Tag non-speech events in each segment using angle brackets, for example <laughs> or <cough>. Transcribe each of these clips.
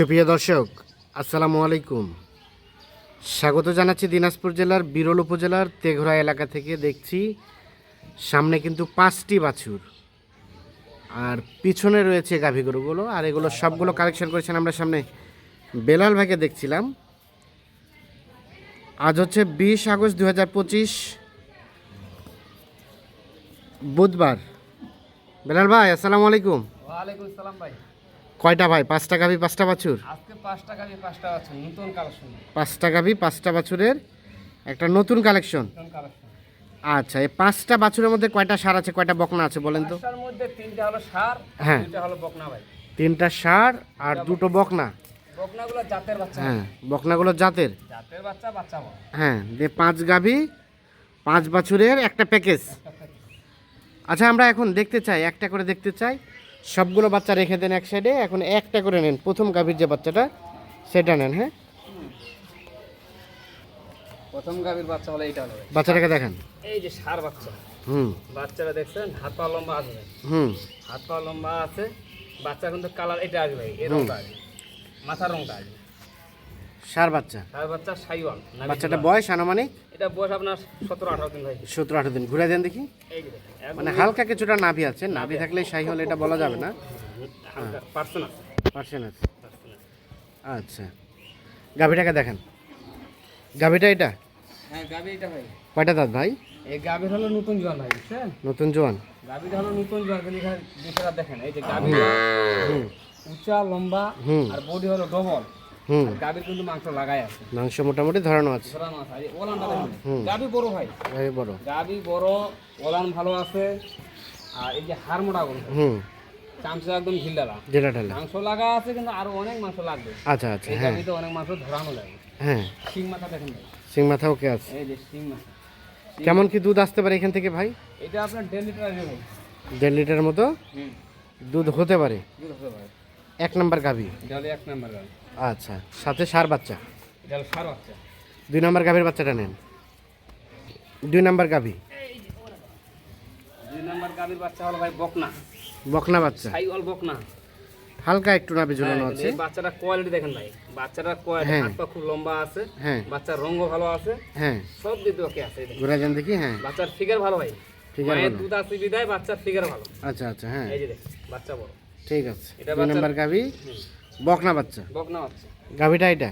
সুপ্রিয় দর্শক, আসসালামু আলাইকুম। স্বাগত জানাচ্ছি দিনাজপুর জেলার বিরল উপজেলার তেঘরা এলাকা থেকে দেখছি সামনে কিন্তু পাঁচটি বাছুর। আর পিছনে রয়েছে গাভী গরুগুলো, আর এগুলো সবগুলো কালেকশন করেছেন আমরা সামনে বেলাল ভাইকে দেখছিলাম। আজ হচ্ছে বিশ আগস্ট দু হাজার পঁচিশ, বুধবার। বেলাল ভাই, আসসালামু আলাইকুম। ওয়ালাইকুম সালাম ভাই। কয়টা ভাই? পাঁচটা গাভী পাঁচটা বাছুর? আজকে পাঁচ টাকা পাঁচটা আছে নতুন কালেকশন। পাঁচটা গাভী পাঁচটা বাছুরের একটা নতুন কালেকশন। আচ্ছা এই পাঁচটা বাছুরের মধ্যে কয়টা সার আছে কয়টা বকনা আছে বলেন তো? মধ্যে তিনটা হলো সার হ্যাঁ। দুইটা হলো বকনা ভাই। তিনটা সার আর দুটো বকনা। বকনাগুলো জাতের বাচ্চা। হ্যাঁ বকনাগুলো জাতের। জাতের বাচ্চা বাচ্চা হ্যাঁ দিয়ে পাঁচ গাভী পাঁচ বাছুরের একটা প্যাকেজ। আচ্ছা আমরা এখন দেখতে চাই একটা করে দেখতে চাই। সবগুলো বাচ্চা রেখে দেন এক সাইডে এখন একটা করে নেন। প্রথম গাভীর যে বাচ্চাটা সেটা নেন হ্যাঁ? প্রথম গাভীর বাচ্চা হলো এইটা হলো বাচ্চাটাকে দেখেন। এই যে সার বাচ্চা। হুম। বাচ্চারা দেখছেন হাত পা লম্বা আছে। হুম। হাত পা লম্বা আছে বাচ্চা কিন্তু কালার এটা আসবে এই আসবে মাথার রংটা আসবে। সার বাচ্চা? সার বাচ্চা সাইওয়াল বাচ্চাটা বয়স আনুমানিক? এটা বয়স আপনার সতেরো আঠারো দিন ভাই সতেরো আঠারো দিন। ঘুরে দেন দেখি। মানে হালকা কিছুটা নাভি আছে। নাভি থাকলে শাহি হলে এটা বলা যাবে না। হালকা পার্সন আছে। পার্সেন্ট আছে। পার্সন আছে। আচ্ছা। গাভিটাকে দেখেন। গাভিটা এটা? হ্যাঁ গাভী এটা ভাই। কয়টা দাঁত ভাই? এই গাভীর হলো নতুন জোয়ান ভাই বুঝছেন? নতুন জোয়ান। গাভীটা হলো নতুন জোয়ান কিন্তু দেখেন। এই যে গাভী হুম। উঁচা লম্বা হুম। আর বডি হলো ডবল। কিন্তু মাংস লাগাই আছে। মাংস মোটামুটি ধরানো আছে। ওলানটা দেখেন। বড় ভাই। বড়। ওলান ভালো আছে। আর এই যে হাড় মোটা গুলো হুম। চামচা একদম ঢালা মাংস লাগা আছে কিন্তু আরও অনেক মাংস লাগবে। আচ্ছা আচ্ছা হ্যাঁ। অনেক মাংস ধরানো লাগে। হ্যাঁ। শিং মাথা দেখেন মাথা ওকে আছে? এই যে শিং মাথা। কেমন কি দুধ আসতে পারে এখান থেকে ভাই? এটা আপনার দেড় লিটার আসবে দেড় লিটার মতো? দুধ হতে পারে? দুধ হতে পারে। এক নাম্বার গাভি। এটা এক নাম্বার গাভী। আচ্ছা সাথে সার বাচ্চা। সার বাচ্চা। দুই নাম্বার গাভীর বাচ্চাটা নেন। দুই নাম্বার গাভি। দুই নাম্বার গাভীর বাচ্চা হলো ভাই বকনা। বকনা বাচ্চা। সাইওয়াল বকনা। হালকা একটু নাভি ঝুলানো হ্যাঁ, আছে বাচ্চাটা কোয়ালিটি দেখেন ভাই। বাচ্চাটার কোয়ালিটি হ্যাঁ। হাত পা খুব লম্বা আছে। হ্যাঁ। বাচ্চার রঙও ভালো আছে। হ্যাঁ। সব দিক ওকে আছে। এই ঘুরে যান দেখি হ্যাঁ। বাচ্চার ফিগার ভালো ভাই। ভালো। দুধ আছে বিদায় বাচ্চার ফিগার ভালো। আচ্ছা আচ্ছা হ্যাঁ। এই যে বাচ্চা বড়। ঠিক আছে। এটা নাম্বার গাভি। বকনা বাচ্চা। বকনা বাচ্চা। গাভিটা এটা?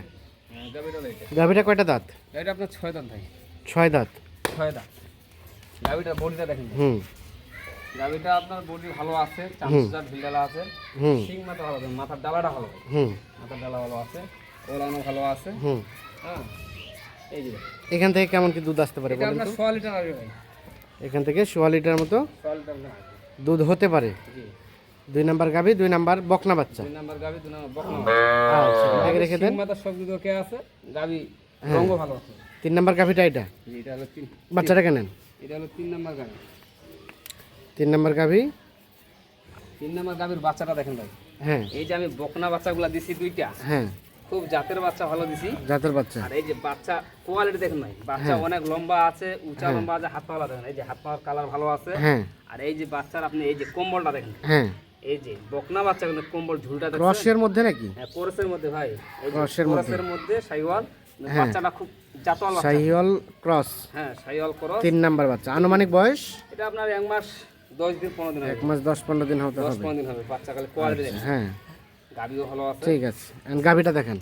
হ্যাঁ গাভিটা গাভিটা কয়টা দাঁত? এটা আপনার ছয় দাঁত ভাই। ছয় দাঁত। ছয় দাঁত। গাভিটার বডিটা দেখেন হুম। গাভিটা আপনার বডি ভালো আছে চামচা ঢিলডালা আছে। হুম। শিং মাথা ভালো আছে মাথার ডালাটা ভালো হুম। মাথার ডালা ভালো আছে ওলানো ভালো আছে। হুম। হ্যাঁ এই যে এখান থেকে কেমন কি দুধ আসতে পারে এটা বলেন আপনার তো? সোয়া লিটার আসবে ভাই। এখান থেকে সোয়া লিটার মতো সোয়া লিটার দুধ হতে পারে। জি। দুই নাম্বার গাভি দুই নাম্বার বকনা বাচ্চা। দুই নাম্বার গাভি দুই নাম্বার বকনা আচ্ছা এটাকে রেখে দেন। মাথার সব দুধ ওকে আছে গাভি হ্যাঁ। রঙও ভালো আছে। তিন নাম্বার গাভিটা এটা? এটা হলো তিন বাচ্চাটাকে নেন এটা হলো তিন নাম্বার গাভি। তিন নাম্বার গাভি? তিন নাম্বার গাভির বাচ্চাটা দেখেন ভাই। হ্যাঁ। এই যে আমি বকনা বাচ্চাগুলা দিছি দুইটা হ্যাঁ। খুব জাতের বাচ্চা ভালো দিছি। জাতের বাচ্চা। আর এই যে বাচ্চা কোয়ালিটি দেখেন ভাই বাচ্চা হ্যাঁ। অনেক লম্বা আছে উঁচা লম্বা আছে হাত পাওয়া দেখেন। এই যে হাত পাওয়ার কালার ভালো আছে। হ্যাঁ। আর এই যে বাচ্চার আপনি এই যে কম্বলটা দেখেন। হ্যাঁ। এই যে বকনা বাচ্চা কিন্তু কম্বল ঝুলটা দেখেন রসের মধ্যে নাকি? হ্যাঁ কোরসের মধ্যে ভাই। ক্রসের মধ্যে। কোরসের মধ্যে সাইওয়াল হ্যাঁ। বাচ্চাটা খুব জাতওয়াল বাচ্চা। শাহিওয়াল ক্রস। হ্যাঁ সাইওয়াল ক্রস। তিন নাম্বার বাচ্চা। আনুমানিক বয়স? এটা আপনার এক মাস দশ দিন পনেরো দিন হবে। এক মাস দশ পনেরো দিন হতে দশ হবে। পনেরো দিন হবে। বাচ্চা কালে কোয়ালিটি হ্যাঁ। গাভিও ভালো আছে। ঠিক আছে। And গাভিটা দেখেন।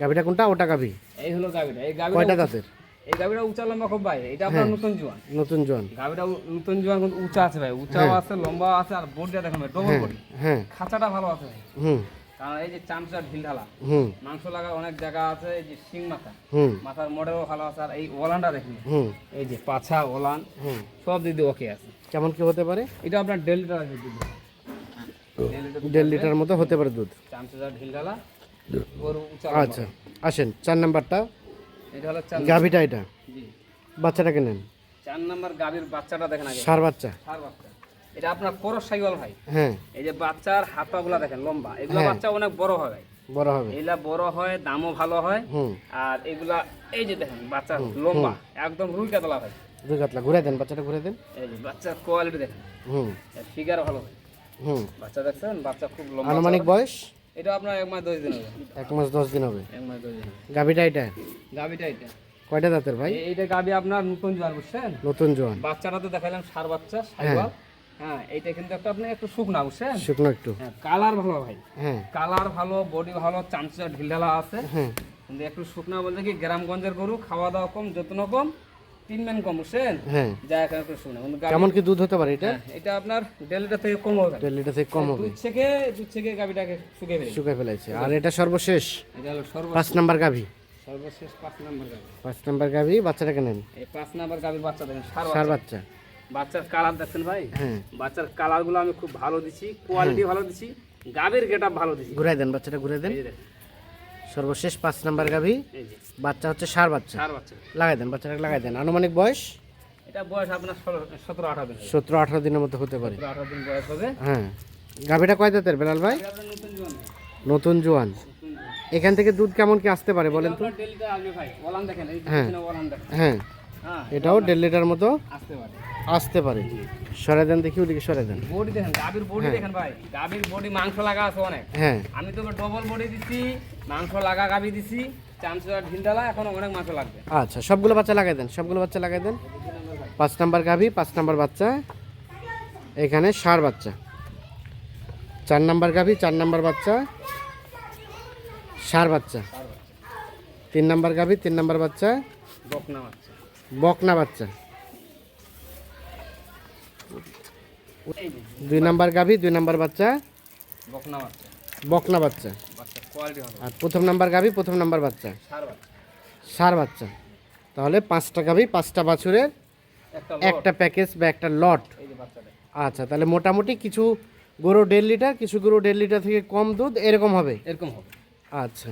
গাভিটা কোনটা? ওটা গাভি। এই হলো গাভিটা। এই কয়টা দাঁতের? এই গাভিটা উঁচা লম্বা খুব ভাই এটা আপনার হ্যাঁ। নতুন জোয়ান। নতুন জন গাভিটা উ- নতুন জোয়ান কিন্তু উঁচা আছে ভাই উঁচাও আছে লম্বা আছে আর বডিটা দেখেন ভাই ডবল হ্যাঁ বডি হ্যাঁ। খাঁচাটা ভালো আছে ভাই। হুম। কারণ এই যে চামচা ঢিল ঢালা হুম। মাংস লাগা অনেক জায়গা আছে এই যে শিং মাথা। হুম। মাথার মডেলও ভালো আছে আর এই ওলানটা দেখেন হুম। এই যে পাছা ওলান হুম। সব দিদি ওকে আছে। কেমন কি হতে পারে? এটা আপনার দেড় লিটার আছে দুধ দেড় লিটার মতো হতে পারে দুধ। চামচা ঢিল ঢালা আচ্ছা আসেন চার নাম্বারটা। এটা হলো চার গাভিটা এটা? জি। বাচ্চাটাকে নেন চার নাম্বার গাভীর বাচ্চাটা দেখেন আগে। সার বাচ্চা। সার বাচ্চা। এটা আপনার করস সাইকেল ভাই। হ্যাঁ। এই যে বাচ্চার হাত পাগুলা দেখেন লম্বা। এগুলো হ্যাঁ। বাচ্চা অনেক বড় হয় ভাই। বড় হবে। এগুলা বড় হয় দামও ভালো হয়। হুম। আর এগুলা এই যে দেখেন বাচ্চা লম্বা। একদম রুই কাতলা ভাই। দুই কাতলা। ঘুরে দেন বাচ্চাটা ঘুরে দেন। এই যে বাচ্চার কোয়ালিটি দেখেন। হুম। ফিগার ভালো ভাই। হুম। বাচ্চা দেখছেন? বাচ্চা খুব লম্বা। আনুমানিক বয়স? এটা আপনার এক মাস দশ দিন হবে। এক মাস দশ দিন হবে। এক মাস দশ দিন গাভিটা এটা? গাবিটা এটা। কয়টা দাঁতের ভাই? এইটা গাবি আপনার নতুন জোয়ার বুঝছেন? নতুন জোয়ান বাচ্চাটা তো দেখালাম সার বাচ্চা সাইবাল। হ্যাঁ। এইটা কিন্তু একটা আপনি একটু শুকনা বুঝছেন? শুকনো একটু। হ্যাঁ কালার ভালো ভাই। হ্যাঁ। কালার ভালো বডি ভালো চামচা ঢিলঢালা আছে। হ্যাঁ। কিন্তু একটু শুকনা বলতে কি গ্রামগঞ্জের গরু খাওয়া দাওয়া কম যত্ন কম ট্রিটমেন্ট কম বুঝছেন? হ্যাঁ। যা এখানে একটু শুনে কেমন কি দুধ হতে পারে এটা? হ্যাঁ, এটা আপনার দেড় লিটার থেকে কম হবে। দেড় লিটার থেকে কম হবে। দুধ থেকে দুধ থেকে গাভিটাকে শুকিয়ে ফেলে শুকায় ফেলেছে। আর এটা সর্বশেষ? এটা হলো সর্ব পাঁচ নাম্বার গাভি সর্বশেষ পাঁচ নাম্বার গাভি পাঁচ নাম্বার গাভি বাচ্চাটাকে নেন। এই পাঁচ নাম্বার গাভির বাচ্চা দেখেন সার সার বাচ্চা। বাচ্চা বাচ্চার কালার দেখছেন ভাই? হ্যাঁ। বাচ্চার কালারগুলো আমি খুব ভালো দিছি কোয়ালিটি ভালো দিছি গাভীর গেট ভালো দিছি। ঘুরাই দেন বাচ্চাটা ঘুরাই দেন। সর্বশেষ পাঁচ নাম্বার গাভি বাচ্চা হচ্ছে সার বাচ্চা। সার বাচ্চা। লাগাই দেন বাচ্চাটাকে লাগাই দেন। আনুমানিক বয়স? এটা বয়স আপনার সতেরো আঠারো দিন। সতেরো আঠারো দিনের মতো হতে পারে। আঠারো দিন বয়স হবে। হ্যাঁ। গাভিটা কয় দাঁতের বেলাল ভাই? এটা আপনার নতুন জোয়ান। এখান থেকে দুধ কেমন কি আসতে পারে বলেন তো? দেখেন হ্যাঁ। দেখেন হ্যাঁ। হ্যাঁ এটাও দেড় লিটার মতো আসতে পারে। সরে দেন দেখি ওদিকে সরে দেন। বডি দেখেন গাভীর বডি দেখেন ভাই। গাভীর বডি মাংস লাগা আছে অনেক। হ্যাঁ। আমি তোকে ডবল বডি দিছি মাংস লাগা গাভী দিছি চামচা ঢিলডালা এখন অনেক মাংস লাগবে। আচ্ছা সবগুলো বাচ্চা লাগাই দেন সবগুলো বাচ্চা লাগাই দেন। পাঁচ নাম্বার গাভি পাঁচ নাম্বার বাচ্চা। এখানে সার বাচ্চা। চার নাম্বার গাভি চার নাম্বার বাচ্চা। সার বাচ্চা। তিন নাম্বার গাভী তিন নাম্বার বাচ্চা। বকনা বাচ্চা। বকনা বাচ্চা। দুই নাম্বার গাভী দুই নাম্বার বাচ্চা। বকনা বাচ্চা। বকনা বাচ্চা। আর প্রথম নাম্বার গাভী প্রথম নাম্বার বাচ্চা। সার বাচ্চা। তাহলে পাঁচটা গাভী পাঁচটা বাছুরের একটা প্যাকেজ বা একটা লট আচ্ছা তাহলে মোটামুটি কিছু গরু দেড় লিটার কিছু গরু দেড় লিটার থেকে কম দুধ এরকম হবে। এরকম হবে। আচ্ছা।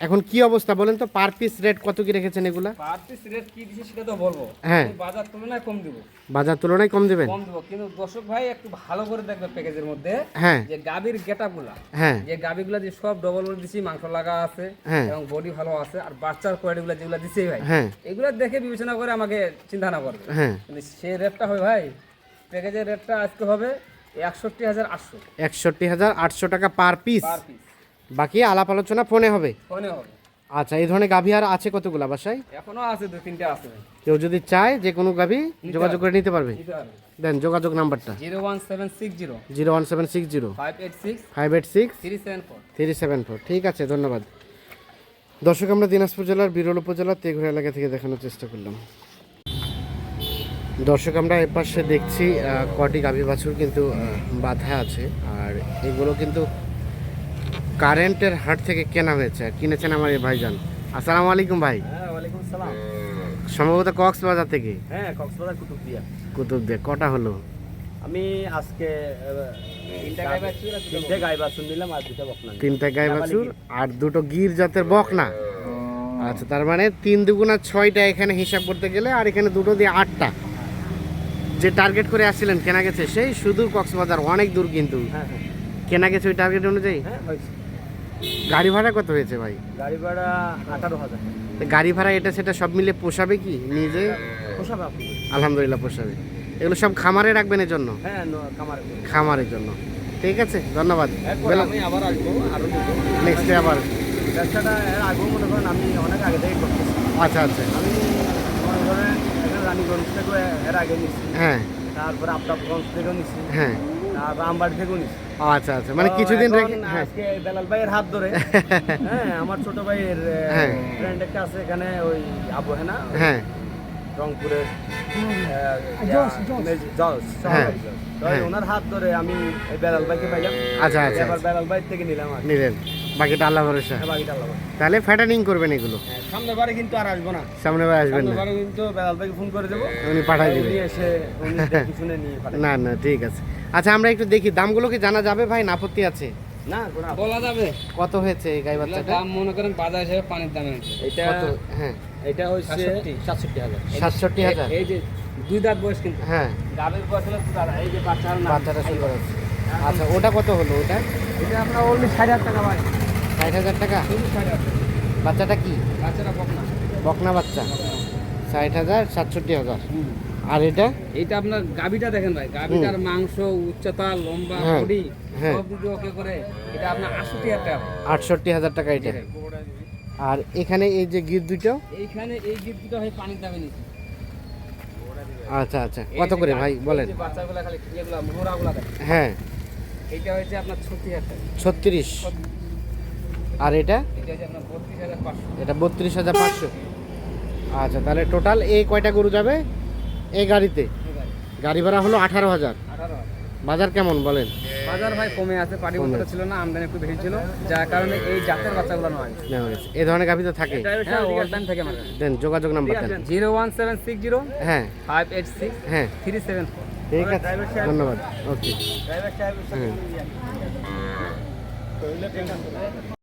এখন কি অবস্থা বলেন তো? পার পিস রেট কত কি রেখেছেন এগুলা? পার পিস রেট কি দিছি সেটা তো বলব। হ্যাঁ। বাজার তুলনায় কম দিব। বাজার তুলনায় কম দেবেন? কম দিব। কিন্তু দর্শক ভাই একটু ভালো করে দেখবে প্যাকেজের মধ্যে। হ্যাঁ। যে গাভীর গেটআপ হ্যাঁ। যে গাভীগুলা যে সব ডবল বলে দিছি মাংস লাগা আছে হ্যাঁ। এবং বডি ভালো আছে আর বাচ্চার কোয়ালিটি গুলা যেগুলা দিছি ভাই হ্যাঁ। এগুলা দেখে বিবেচনা করে আমাকে চিন্তা না করবে হ্যাঁ। সেই রেটটা হবে ভাই প্যাকেজের রেটটা আজকে হবে একষট্টি হাজার আটশো। একষট্টি হাজার আটশো টাকা পার পিস পার পিস বাকি আলাপ আলোচনা ফোনে হবে? ফোনে হবে। আচ্ছা এই ধরনের গাভী আর আছে কতগুলো বাসায়? এখনও আছে দু তিনটে আছে কেউ যদি চায় যে কোনো গাভী যোগাযোগ করে নিতে পারবে? দেন যোগাযোগ নাম্বারটা। Zero one seven six zero. Zero one seven six zero. Five eight six. Five eight six. Three seven four. Three seven four. ঠিক আছে ধন্যবাদ। দর্শক আমরা দিনাজপুর জেলার বিরল উপজেলার তেঘুরা এলাকা থেকে দেখানোর চেষ্টা করলাম। দর্শক আমরা এপাশে দেখছি কটি গাভী বাছুর কিন্তু বাধা আছে। আর এগুলো কিন্তু কারেন্টের হাট থেকে কেনা হয়েছে কিনেছেন আমার এই ভাইজান। আসসালামু আলাইকুম ভাই। হ্যাঁ সম্ভবত কক্সবাজার থেকে? হ্যাঁ কক্সবাজার কুতুবদিয়া। কুতুব দিয়ে কটা হলো? আমি আজকে তিনটে গাই বাছুর নিলাম আর দুটো বকনা। তিনটা গাই বাছুর আর দুটো গির জাতের বকনা। আচ্ছা তার মানে তিন দুগুণা ছয়টা এখানে হিসাব করতে গেলে আর এখানে দুটো দিয়ে আটটা। যে টার্গেট করে আসছিলেন কেনা গেছে সেই সুদূর কক্সবাজার অনেক দূর কিন্তু। হ্যাঁ হ্যাঁ। কেনা গেছে ওই টার্গেট অনুযায়ী? হ্যাঁ হয়েছে। গাড়ি ভাড়া কত হয়েছে ভাই? গাড়ি ভাড়া আঠারো হাজার। গাড়ি ভাড়া এটা সেটা সব মিলে পোষাবে কি নিজে? পোষাবে আলহামদুলিল্লাহ পোষাবে। এগুলো সব খামারে রাখবেন এর জন্য হ্যাঁ খামারের জন্য। ঠিক আছে ধন্যবাদ। আমি আবার আসব আরও নেক্সটে আবার। ব্যবসাটা এর আগেও মনে করেন আমি অনেক আগে থেকে করতেছি। আচ্ছা আচ্ছা। আমি মনে করেন রানীগঞ্জ থেকেও এর আগে নিচ্ছি হ্যাঁ। তারপরে আপনারগঞ্জ থেকেও নিচ্ছি হ্যাঁ। থেকেও নিচ্ছি আচ্ছা আচ্ছা। মানে কিছুদিন রেখে হ্যাঁ। আজকে বেলাল ভাইয়ের হাত ধরে। <laughs> হ্যাঁ আমার ছোট ভাইয়ের হ্যাঁ। ফ্রেন্ড একটা আছে এখানে ওই আবু হেনা। হ্যাঁ। রংপুরের হ্যাঁ। ওনার হাত ধরে আমি এই বেলাল ভাইকে পাইলাম। আচ্ছা আচ্ছা এবার বেলাল ভাই থেকে নিলাম আর। নিলেন। বাকিটা আল্লাহ ভরসা। হ্যাঁ, বাকিটা আল্লাহ তাহলে ফ্যাটানিং করবেন এগুলো? হ্যাঁ, সামনের বারে কিন্তু আর আসব না। সামনে বার আসবেন না? কিন্তু বেলাল ভাইকে ফোন করে দেবো। উনি পাঠাই দিবেন। উনি এসে উনি দেখে শুনে নিয়ে না না ঠিক আছে। আচ্ছা আমরা একটু দেখি দামগুলো কি জানা যাবে ভাই? না আপত্তি আছে? না বলা যাবে। কত হয়েছে এই গাই বাচ্চাটা? দাম মনে করেন বাজার হিসেবে পানির দামে আছে এটা হ্যাঁ। এটা হচ্ছে সাতষট্টি। সাতষট্টি হাজার। সাতষট্টি হাজার? এই যে দুই দাঁত বয়স কিন্তু। হ্যাঁ। গাভীর বয়স হলো দুই এই যে বাচ্চার নাম। বাচ্চাটা সুন্দর আছে আচ্ছা ওটা কত হলো ওটা? এটা আমরা টাকা ভাই। বাচ্চাটা কি? বাচ্চারা বক বকনা বাচ্চা। ষাট হাজার সাতষট্টি হাজার। আর এটা? এইটা আপনার গাবিটা দেখেন ভাই গাবিটার মাংস উচ্চতা লম্বা হ্যাঁ, বডি হ্যাঁ। সব দিকে ওকে করে এটা আপনার আটষট্টি হাজার টাকা। আটষট্টি হাজার টাকা এটা। আর এখানে এই যে গির দুটো এইখানে এই গিফটটা হয় পানির দামে নিচ্ছে আচ্ছা আচ্ছা। কত করে ভাই বলেন। বাচ্চাগুলো খালি এগুলো দেখেন। হ্যাঁ। এইটা হচ্ছে আপনার ছত্রিশ হাজার টাকা। ছত্রিশ। আর এটা? এটা হচ্ছে আপনার বত্রিশ হাজার পাঁচশো। এটা বত্রিশ হাজার পাঁচশো। আচ্ছা তাহলে টোটাল এই কয়টা গরু যাবে? এই গাড়িতে? গাড়ি। ভাড়া হলো আঠারো হাজার। বাজার কেমন বলেন? বাজার ভাই কমে আছে পাটি বস্তা ছিল না আমদানি একটু বেশি ছিল যার কারণে এই জাতের বাচ্চাগুলো নয়। এই ধরনের গাভি তো থাকে। হ্যাঁ অল টাইম থেকে আমার দেন যোগাযোগ নাম্বার দেন। Zero one seven six zero হ্যাঁ। ফাইভ এইট সিক্স হ্যাঁ। থ্রি সেভেন ঠিক আছে ধন্যবাদ। ওকে। ড্রাইভার সাহেব হ্যাঁ।